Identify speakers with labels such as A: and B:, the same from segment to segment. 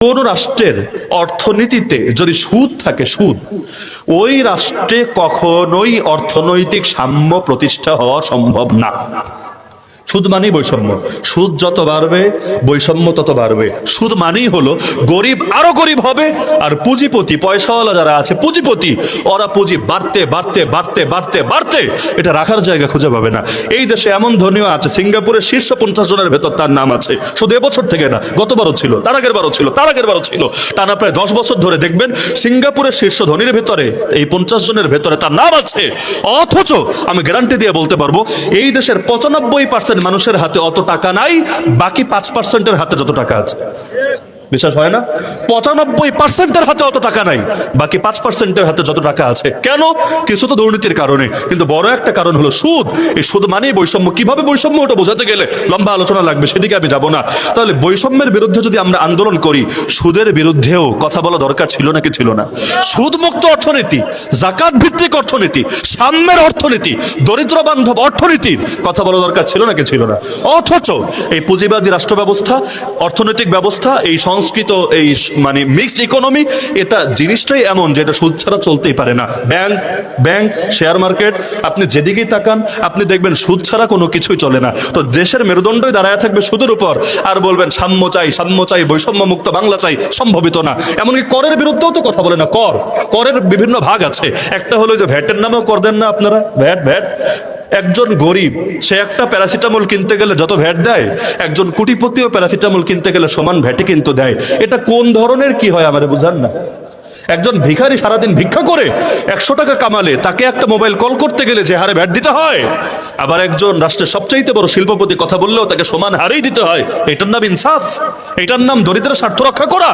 A: কোন রাষ্ট্রের অর্থনীতিতে যদি সুদ থাকে, সুদ, ওই রাষ্ট্রে কখনোই অর্থনৈতিক সাম্য প্রতিষ্ঠা হওয়া সম্ভব না। সুদ মানেই বৈষম্য। সুদ যত বাড়বে, বৈষম্য তত বাড়বে। সুদ মানেই হলো গরিব আরও গরিব হবে, আর পুঁজিপতি, পয়সাওয়ালা যারা আছে, পুঁজিপতি, ওরা পুঁজি বাড়তে বাড়তে বাড়তে বাড়তে বাড়তে এটা রাখার জায়গা খুঁজে পাবে না। এই দেশে এমন ধনীও আছে, সিঙ্গাপুরের শীর্ষ পঞ্চাশ জনের ভেতর তার নাম আছে। শুধু এবছর থেকে না, গতবারও ছিল, তার আগের বারও ছিল, তার আগের বারও ছিল। টানা প্রায় দশ বছর ধরে দেখবেন সিঙ্গাপুরের শীর্ষ ধনীর ভেতরে, এই পঞ্চাশ জনের ভেতরে তার নাম আছে। অথচ আমি গ্যারান্টি দিয়ে বলতে পারব, এই দেশের পঁচানব্বই পার্সেন্ট মানুষের হাতে অত টাকা নাই বাকি পাঁচ পার্সেন্টের হাতে যত টাকা আছে। বিশ্বাস হয় না? পঁচানব্বই পার্সেন্টের হাতে অত টাকা নাই। বাকি পাঁচ পার্সেন্টের হাতে যত টাকা আছে। কেন? কিছু তো দুর্নীতির কারণে। কিন্তু বড় একটা কারণ হলো সুদ। এই সুদ মানেই বৈষম্য। কীভাবে বৈষম্য ওটা বোঝাতে গেলে লম্বা আলোচনা লাগবে, সেদিকে আমি যাব না। তাহলে বৈষম্যের বিরুদ্ধে যদি আমরা আন্দোলন করি, সুদের বিরুদ্ধেও কথা বলা দরকার ছিল নাকি ছিল না? সুদ মুক্ত অর্থনীতি, জাকাত ভিত্তিক অর্থনীতি, সাম্যের অর্থনীতি, দরিদ্র বান্ধব অর্থনীতির কথা বলা দরকার ছিল নাকি ছিল না? অথচ এই পুঁজিবাদী রাষ্ট্র ব্যবস্থা অর্থনৈতিক ব্যবস্থা, এই সংস্কৃত এই মানে মিক্সড ইকোনমি এটা জিনিসটাই এমন যে এটা সুদ ছাড়া চলতেই পারে না। ব্যাংক ব্যাংক শেয়ার মার্কেট আপনি যেদিকেই তাকান, আপনি দেখবেন সুদ ছাড়া কোনো কিছুই চলে না। তো দেশের মেরুদণ্ডই দাঁড়ায় থাকবে সুদের উপর। আর বলবেন, সাম্য চাই সাম্য চাই বৈষম্য মুক্ত বাংলা চাই, সম্ভবিত না। এমনকি করের বিরুদ্ধেও তো কথা বলে না, কর। করের বিভিন্ন ভাগ আছে। একটা হলো যে ভ্যাটের নামেও কর দেন না আপনারা। VAT VAT. একজন গরিব, সে একটা প্যারাসিটামল কিনতে গেলে যত ভ্যাট দেয়, একজন কোটিপতিও প্যারাসিটামল কিনতে গেলে সমান ভ্যাটে কিন্তু দেয়। এটা কোন ধরনের কি হয় আমার বুঝান না। একজন ভিখারি সারাদিন ভিক্ষা করে একশো টাকা কামালে, তাকে একটা মোবাইল কল করতে গেলে যে হারে ভ্যাট দিতে হয়। আবার একজন রাষ্ট্রের সবচাইতে বড় শিল্পপতি কথা বললেও তাকে সমান হারেই দিতে হয়। এটার নাম ইনসাফ, এটার নাম দরিদ্রের স্বার্থ রক্ষা করা।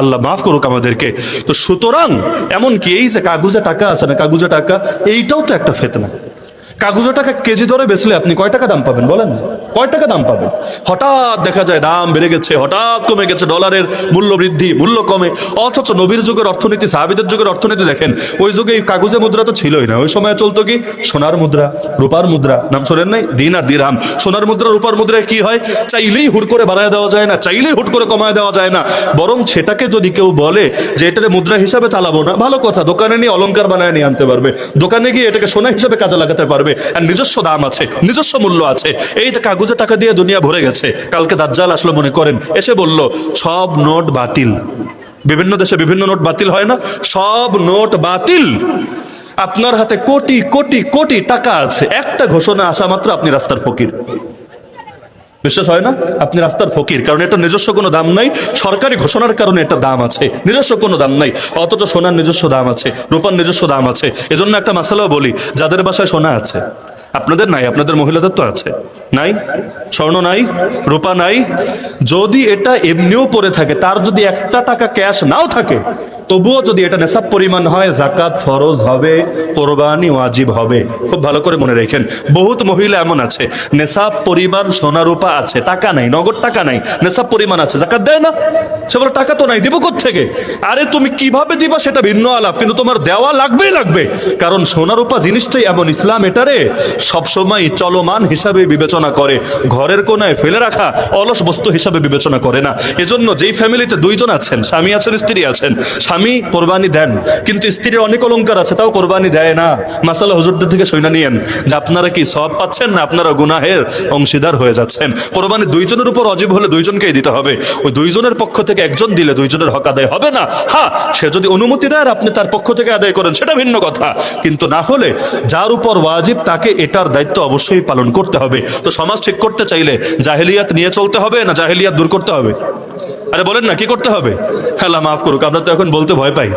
A: আল্লাহ মাফ করুক আমাদেরকে। তো সুতরাং এমন কি এই যে কাগুজে টাকা আছে না, কাগুজে টাকা, এইটাও তো একটা ফেতনা। কাগজের টাকা কেজি ধরে বেচলে আপনি কয় টাকা দাম পাবেন বলেন? কয় টাকা দাম পাবেন? হঠাৎ দেখা যায় দাম বেড়ে গেছে, হঠাৎ কমে গেছে, ডলারের মূল্য বৃদ্ধি, মূল্য কমে। অথচ নবীর যুগের অর্থনীতি, সাহাবিদের যুগের অর্থনীতি দেখেন, ওই যুগে এই কাগজের মুদ্রা তো ছিলই না। ওই সময় চলতো কি? সোনার মুদ্রা, রূপার মুদ্রা। নাম শোনেন নাই? দিন আর দিরহাম সোনার মুদ্রা, রূপার মুদ্রায় কি হয়? চাইলেই হুট করে বাড়ায় দেওয়া যায় না, চাইলেই হুট করে কমায় দেওয়া যায় না। বরং সেটাকে যদি কেউ বলে যে এটাকে মুদ্রা হিসাবে চালাবো না, ভালো কথা, দোকানে নিয়ে অলংকার বানায় নিয়ে আনতে পারবে। দোকানে গিয়ে এটাকে সোনা হিসাবে কাজে লাগাতে পারবে। আর নিজস্ব দাম আছে, নিজস্ব মূল্য আছে। এই যে কাগজে টাকা দিয়ে দুনিয়া ভরে গেছে, কালকে দাজ্জাল আসলো মনে করেন, এসে বলল, সব নোট বাতিল। বিভিন্ন দেশে বিভিন্ন নোট বাতিল হয় না? সব নোট বাতিল। আপনার হাতে কোটি কোটি কোটি টাকা আছে। একটা ঘোষণা আসা মাত্র আপনি রাস্তার ফকির। বিশ্বাস হয় না? আপনি রাস্তার ফকির, কারণ এটা নিজস্ব কোনো দাম নাই। সরকারি ঘোষণার কারণে এটা দাম আছে। নিজস্ব কোনো দাম নাই। অথচ সোনার নিজস্ব দাম আছে, রূপার নিজস্ব দাম আছে। এজন্য একটা মাসালাও বলি, যাদের বাসায় সোনা আছে। আপনাদের নাই, আপনাদের মহিলাদের তো আছে। নাই? স্বর্ণ নাই, রূপা নাই। যদি এটা এমনিও পড়ে থাকে, তার যদি একটা টাকা ক্যাশ নাও থাকে, তবুও যদি এটা নেশাব পরিমাণ হয়, জাকাত ফরজ হবে, কোরবানি ওয়াজিব হবে। খুব ভালো করে মনে রেখেন, বহুত মহিলা এমন আছে, নেশাব পরিমাণ সোনা রূপা আছে, টাকা নাই, নগদ টাকা নাই, নেশাব পরিমাণ আছে, জাকাত দেয় না? সে বলে, টাকা তো নাই, দিব থেকে আরে, তুমি কীভাবে দিবা সেটা ভিন্ন আলাপ, কিন্তু তোমার দেওয়া লাগবেই লাগবে। কারণ সোনা রূপা জিনিসটাই এমন, ইসলাম এটারে সবসময় চলমান হিসাবে বিবেচনা করে। ঘরের কোনায় ফেলে রাখা অলস বস্তু হিসাবে বিবেচনা করে না। এজন্য যেই ফ্যামিলিতে দুইজন আছেন, স্বামী আছেন, স্ত্রী আছেন, স্বামী কোরবানি দেন, কিন্তু স্ত্রীর অনেক অলংকার আছে, তাও কোরবানি দেয় না। মাসালা হুজুরদের থেকে সইনা নিয়েন যে আপনারা কি সব পাচ্ছেন না আপনারা গুনাহের অংশীদার হয়ে যাচ্ছেন? কোরবানি দুইজনের উপর অজীব হলে দুইজনকেই দিতে হবে। ওই দুইজনের পক্ষ থেকে একজন দিলে দুইজনের হক আদায় হবে না। হ্যাঁ সে যদি অনুমতি দেয় আর আপনি তার পক্ষ থেকে আদায় করেন, সেটা ভিন্ন কথা। কিন্তু না হলে যার উপর ওয়াজিব তাকে এটার দায়িত্ব অবশ্যই পালন করতে হবে। তো সমাজ ঠিক করতে চাইলে জাহেলিয়াত নিয়ে চলতে হবে না জাহেলিয়াত দূর করতে হবে? আরে বলেন না, কি করতে হবে? আল্লাহ মাফ করুক, আমরা তো এখন বলতে ভয় পাই।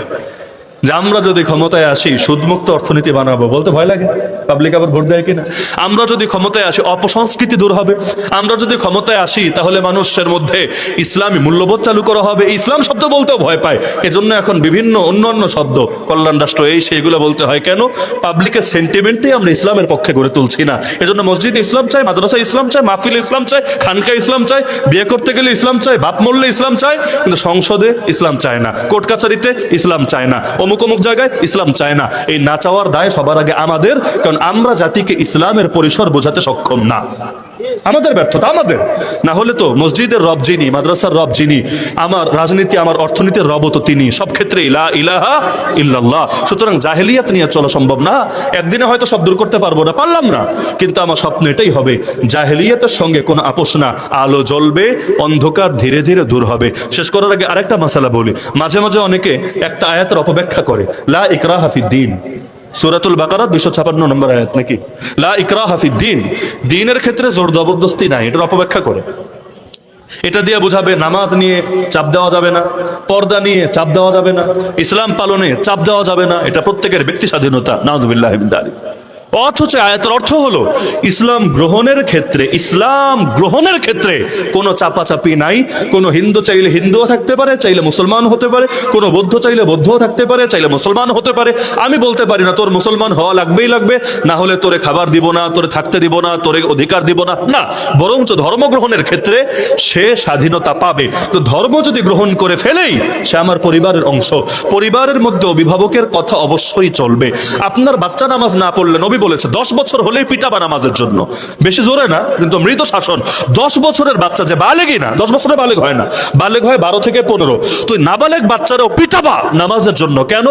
A: যে আমরা যদি ক্ষমতায় আসি, সুদমুক্ত অর্থনীতি বানাবো, বলতে ভয় লাগে? পাবলিক আবার ভোট দেয় কিনা? আমরা যদি ক্ষমতায় আসি, অপসংস্কৃতি দূর হবে। আমরা যদি ক্ষমতায় আসি, তাহলে মানুষের মধ্যে ইসলামী মূল্যবোধ চালু করা হবে। ইসলাম শব্দ বলতেও ভয় পায়। এজন্য এখন বিভিন্ন অন্য অন্য শব্দ, কল্যাণ রাষ্ট্র, এই সেইগুলো বলতে হয় কেন? পাবলিকের সেন্টিমেন্টে আমরা ইসলামের পক্ষে গড়ে তুলছি না। এজন্য মসজিদ ইসলাম চাই মাদ্রাসা ইসলাম চাই মাহফিল ইসলাম চাই খানকা ইসলাম চাই বিয়ে করতে গেলে ইসলাম চাই বাপ মরলে ইসলাম চাই কিন্তু সংসদে ইসলাম চায় না। কোর্ট কাছারিতে ইসলাম চায় না। অমুক অমুক জায়গায় ইসলাম চায় না। এই না চাওয়ার দায় সবার আগে আমাদের, কারণ আমরা জাতিকে ইসলামের পরিসর বোঝাতে সক্ষম না। আমাদের ব্যর্থতা, আমাদের। না হলে তো মসজিদের রব যিনি, মাদ্রাসার রব যিনি, আমার রাজনীতি, আমার অর্থনীতির রব তো তিনি। সব ক্ষেত্রে ইলা ইলাহা ইল্লাল্লাহ। সুতরাং জাহেলিয়াত নিয়ে চলা সম্ভব না। একদিনে হয়তো সব দূর করতে পারব না, পারলাম না। কিন্তু আমার স্বপ্ন এটাই হবে, জাহেলিয়াতের সঙ্গে কোনো আপোষ না। আলো জ্বলবে, অন্ধকার ধীরে ধীরে দূর হবে। শেষ করার আগে আরেকটা মশালা বলি। মাঝে মাঝে অনেকে একটা আয়াতের অপব্যাখ্যা করে, লা ইকরা হাফিদ দিন। সুরাতুল বাকারা দুশো ছাপান্ন নম্বর আয়াত নাকি? লা ইকরা হাফিদ দিন। দিনের ক্ষেত্রে জোর জবরদস্তি নাই, এটার অপব্যাখ্যা করে। এটা দিয়ে বোঝাবে নামাজ নিয়ে চাপ দেওয়া যাবে না, পর্দা নিয়ে চাপ দেওয়া যাবে না, ইসলাম পালনে চাপ দেওয়া যাবে না, এটা প্রত্যেকের ব্যক্তি স্বাধীনতা। নাজবিল্লাহ অথচ আয়াতের অর্থ হলো, ইসলাম গ্রহণের ক্ষেত্রে, ইসলাম গ্রহণের ক্ষেত্রে কোনো চাপাচাপি নাই। কোনো হিন্দু চাইলে হিন্দুও থাকতে পারে, চাইলে মুসলমান হতে পারে। কোনো বৌদ্ধ চাইলে বৌদ্ধও থাকতে পারে, চাইলে মুসলমান হতে পারে। আমি বলতে পারি না, তোর মুসলমান হওয়া লাগবেই লাগবে। না হলে তোরে খাবার দিব না, তোরে থাকতে দিব না, তোরে অধিকার দিব না। না, বরঞ্চ ধর্ম গ্রহণের ক্ষেত্রে সে স্বাধীনতা পাবে। তো ধর্ম যদি গ্রহণ করে ফেলেই সে আমার পরিবারের অংশ। পরিবারের মধ্যে অভিভাবকের কথা অবশ্যই চলবে। আপনার বাচ্চা নামাজ না পড়লে নবী বলেছে, দশ বছর হলেই পিটাবা নামাজের জন্য। বেশি জোরে না, কিন্তু মৃত শাসন। দশ বছরের বাচ্চা যে বালেগই না, দশ বছরের বালেগ হয় না, বালেগ হয় বারো থেকে পনেরো। তুই নাবালেগ বাচ্চারাও পিটাবা নামাজের জন্য। কেন?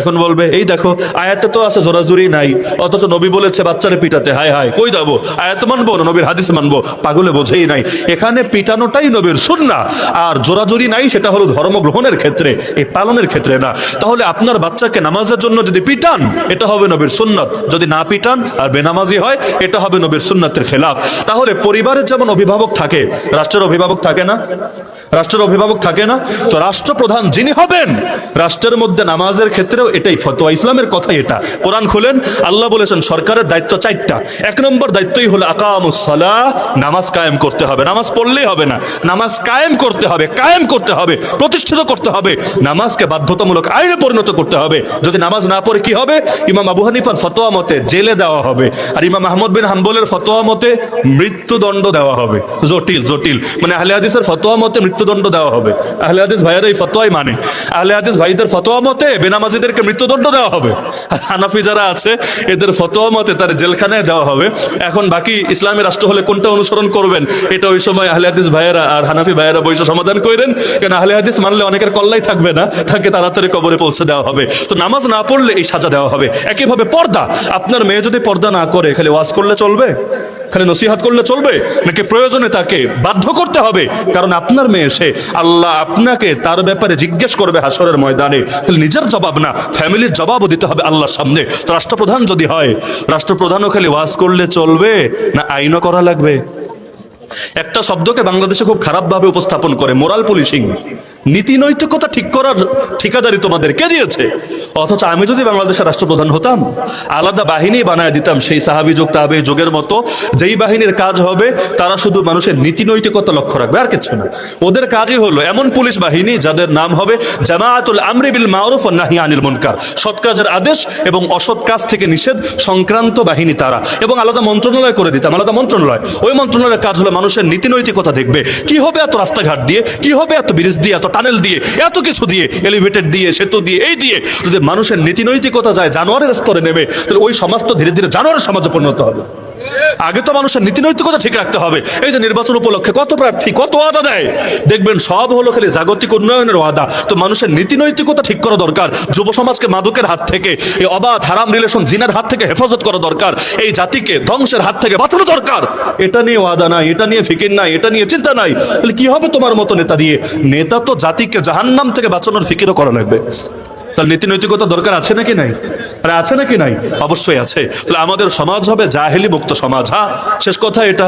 A: এখন বলবে, এই দেখো, আয়াতে তো আছে, জোরাজুরি নাই। অথচ নবী বলেছে, বাচ্চারে পিটাতে। হায় হায়, কই যাব? আয়াত মানবো না নবীর হাদিস মানবো? পাগলে বোঝেই নাই। এখানে পিটানোটাই নবীর সুন্না। আর জোরাজুরি নাই, সেটা হলো ধর্ম গ্রহণের ক্ষেত্রে, এই পালনের ক্ষেত্রে না। তাহলে আপনার বাচ্চাকে নামাজের জন্য যদি পিটান, এটা হবে নবীর সুন্নত। যদি না পিটান আর বেনামাজি হয়, এটা হবে নবীর সুন্নতের খেলাফ। তাহলে পরিবারের যেমন অভিভাবক থাকে, রাষ্ট্রের অভিভাবক থাকে না? রাষ্ট্রের অভিভাবক থাকে না? তো রাষ্ট্রপ্রধান যিনি হবেন, রাষ্ট্রের মধ্যে নামাজের ক্ষেত্রেও এটাই ফতোয়া। ইসলামের কথাই এটা। কোরআন খুলেন, আল্লাহ বলেছেন, সরকারের দায়িত্ব চারটা। এক নম্বর দায়িত্বই হলো আকামুসলা নামাজ কায়েম করতে হবে। নামাজ পড়লেই হবে না। নামাজ কায়েম করতে হবে, কায়েম করতে হবে, প্রতিষ্ঠিত করতে হবে। নামাজকে বাধ্যতামূলক আইনে পরিণত করতে হবে। যদি নামাজ না পড়ে কি হবে? ইমাম আবু হানিফার ফতোয়া মতে জেলে দেওয়া হবে। আর ইমাম আহমদ বিন হাম্বলের ফতোয়া মতে মৃত্যুদণ্ড দেওয়া হবে। জটিল জটিল। মানে আহলে হাদিসের ফতোয়া মতে মৃত্যুদণ্ড দেওয়া হবে। আহলে হাদিস ভাইয়েরা এই ফতোয়াই মানে। আহলে হাদিস ভাইদের ফতোয়া মতে বেনামাজিদেরকে মৃত্যুদণ্ড দেওয়া হবে। আর হানাফি যারা আছে, এদের ফতোয়া মতে তার জেলখানায় দেওয়া হবে। এখন বাকি ইসলামী রাষ্ট্র হলে কোনটা অনুসরণ করবেন, এটা ওই সময় আহলে হাদিস ভাইয়েরা আর হানাফি ভাইয়েরা বৈশ সমাধান করেন কেন আহলে হাদিস মানলে অনেকের কল্লাই থাকবে না, তাকে তাড়াতাড়ি কবরে পৌঁছে দেওয়া হবে। তো নামাজ না পড়লে এই সাজা দেওয়া হবে। একইভাবে পর্দা আপনার মেয়ে যদি পর্দা না করে, খালি ওয়াজ করলে চলবে? খালি নসিহাত করলে চলবে? নাকি প্রয়োজনে তাকে বাধ্য করতে হবে? কারণ আপনার মেয়ে সে, আল্লাহ আপনাকে তার ব্যাপারে জিজ্ঞেস করবে হাসরের ময়দানে। খালি নিজের জবাব না, ফ্যামিলির জবাবও দিতে হবে আল্লাহর সামনে। তো রাষ্ট্রপ্রধান যদি হয়, রাষ্ট্রপ্রধানও খালি ওয়াজ করলে চলবে না আইনও করা লাগবে? একটা শব্দকে বাংলাদেশে খুব খারাপভাবে উপস্থাপন করে, মোরাল পুলিশিং। নীতি নৈতিকতা ঠিক করার ঠিকাদারি তোমাদের কে দিয়েছে? অথচ আমি যদি বাংলাদেশের রাষ্ট্রপ্রধান হতাম, আলাদা বাহিনী বানায় দিতাম, সেই সাহাবি যুগ তাহাবি যুগের মতো, যেই বাহিনীর কাজ হবে, তারা শুধু মানুষের নীতি নৈতিকতা লক্ষ্য রাখবে, আর কিছু না। ওদের কাজই হলো এমন পুলিশ বাহিনী, যাদের নাম হবে জামায়াতুল আমরি বিল মারুফ ও নাহি আনিল মুনকার। সৎ কাজের আদেশ এবং অসৎ কাজ থেকে নিষেধ সংক্রান্ত বাহিনী তারা। এবং আলাদা মন্ত্রণালয় করে দিতাম, আলাদা মন্ত্রণালয়। ওই মন্ত্রণালয়ের কাজ হলো মানুষের নীতি নৈতিকতা দেখবে। কি হবে এত রাস্তাঘাট দিয়ে? কি হবে এত ব্রিজ দিয়ে, এত টানেল দিয়ে? এত কিছু দিয়ে এলিভেটেড দিয়ে, সেতু দিয়ে, এই দিয়ে যদি মানুষের নীতিনৈতিকতা যায়, জানোয়ারের স্তরে নেমে, তাহলে ওই সমাজ তো ধীরে ধীরে জানোয়ারের সমাজে পরিণত হবে। আগে তো মানুষের নীতি নৈতিকতা ঠিক রাখতে হবে। এই যে নির্বাচন উপলক্ষে কত প্রার্থী, কত ওয়াদা দেয়? দেখবেন সব হলো খালি জাগতিক উন্নয়নের ওয়াদা। তো মানুষের নীতি নৈতিকতা ঠিক করা দরকার, যুব সমাজকে মাদকের হাত থেকে, এই অবাধ হারাম রিলেশন জিনার হাত থেকে হেফাজত করা দরকার, এই জাতিকে ধ্বংসের হাত থেকে বাঁচানো দরকার। এটা নিয়ে ওয়াদা নাই, এটা নিয়ে ফিকির নাই, এটা নিয়ে চিন্তা নাই। তাহলে কি হবে তোমার মতো নেতা দিয়ে? নেতা তো জাতিকে জাহান্নাম থেকে বাঁচানোর ফিকিরও করা লাগবে। তাহলে নীতি নৈতিকতা দরকার আছে নাকি নাই? আছে নাকি নাই? অবশ্যই আছে। তাহলে আমাদের সমাজ হবে জাহেলি মুক্ত সমাজ হ্যাঁ? শেষ কথা এটা।